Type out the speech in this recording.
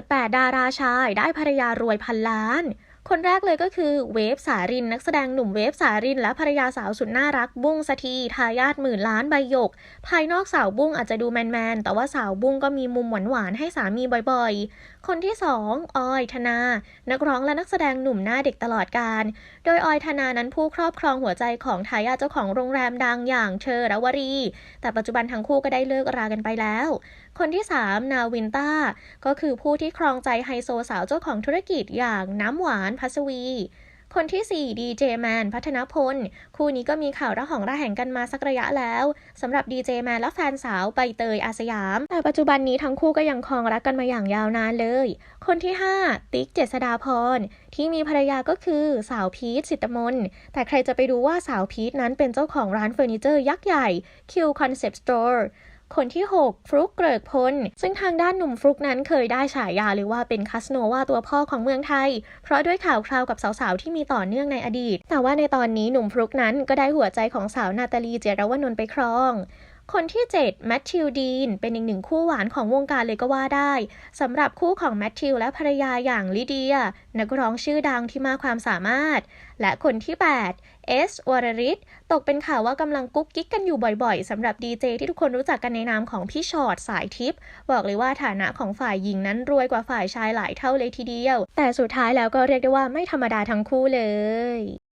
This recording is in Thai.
ด 8 ดาราชายได้ภรรยารวยพันล้าน คนแรกเลยก็คือเวฟสารินนักแสดงหนุ่มเวฟสาริน และภรรยาสาวสุดน่ารักบุ้งสถีทายาทหมื่นล้านใบหยก ภายนอกสาวบุ้งอาจจะดูแมนๆ แต่ว่าสาวบุ้งก็มีมุมหวานๆ ให้สามีบ่อยๆ คนที่สองออยธนา นักร้องและนักแสดงหนุ่มหน้าเด็กตลอดการ โดยออยธนานั้นผู้ครอบครองหัวใจของทายาทเจ้าของโรงแรมดังอย่างเชอรวรี แต่ปัจจุบันทั้งคู่ก็ได้เลิกรากันไปแล้ว คนที่ 3 นาวินต้าก็คือผู้ที่ครองใจไฮโซสาวเจ้าของธุรกิจอย่างน้ำหวานพัสวี คนที่ 4 ดีเจแมนพัฒนพล คู่นี้ก็มีข่าวระหองระแหงกันมาสักระยะแล้วสำหรับดีเจแมนและแฟนสาวใบเตยอาสยาม แต่ปัจจุบันนี้ทั้งคู่ก็ยังครองรักกันมาอย่างยาวนานเลย คนที่ 5 ติ๊กเจษดาพรที่มีภรรยาก็คือสาวพีทสิตมน แต่ใครจะไปดูว่าสาวพีทนั้นเป็นเจ้าของร้านเฟอร์นิเจอร์ยักษ์ใหญ่ Q Concept Store คนที่ 6 ฟลุกเกริกพล ซึ่งทางด้านหนุ่มฟลุกนั้นเคยได้ฉายาหรือว่าเป็นคัสโนวาตัวพ่อของเมืองไทย เพราะด้วยข่าวคราวกับสาวๆ ที่มีต่อเนื่องในอดีต แต่ว่าในตอนนี้หนุ่มฟลุกนั้นก็ได้หัวใจของสาวนาตาลีเจรวนนท์ไปครอง คนที่ 7 แมทธิวดีน เป็นอีกหนึ่งคู่หวานของวงการเลยก็ว่าได้สำหรับคู่ของแมทธิวและภรรยาอย่างลิเดีย นักร้องชื่อดังที่มากความสามารถ และคนที่ 8 เอสวรริศตกเป็นข่าวว่ากำลังกุ๊กกิ๊กกันอยู่บ่อยๆสำหรับดีเจที่ทุกคนรู้จักกันในนามของพี่ชอตสายทิพย์บอกเลยว่าฐานะของฝ่ายหญิงนั้นรวยกว่าฝ่ายชายหลายเท่าเลยทีเดียว แต่สุดท้ายแล้วก็เรียกได้ว่าไม่ธรรมดาทั้งคู่เลย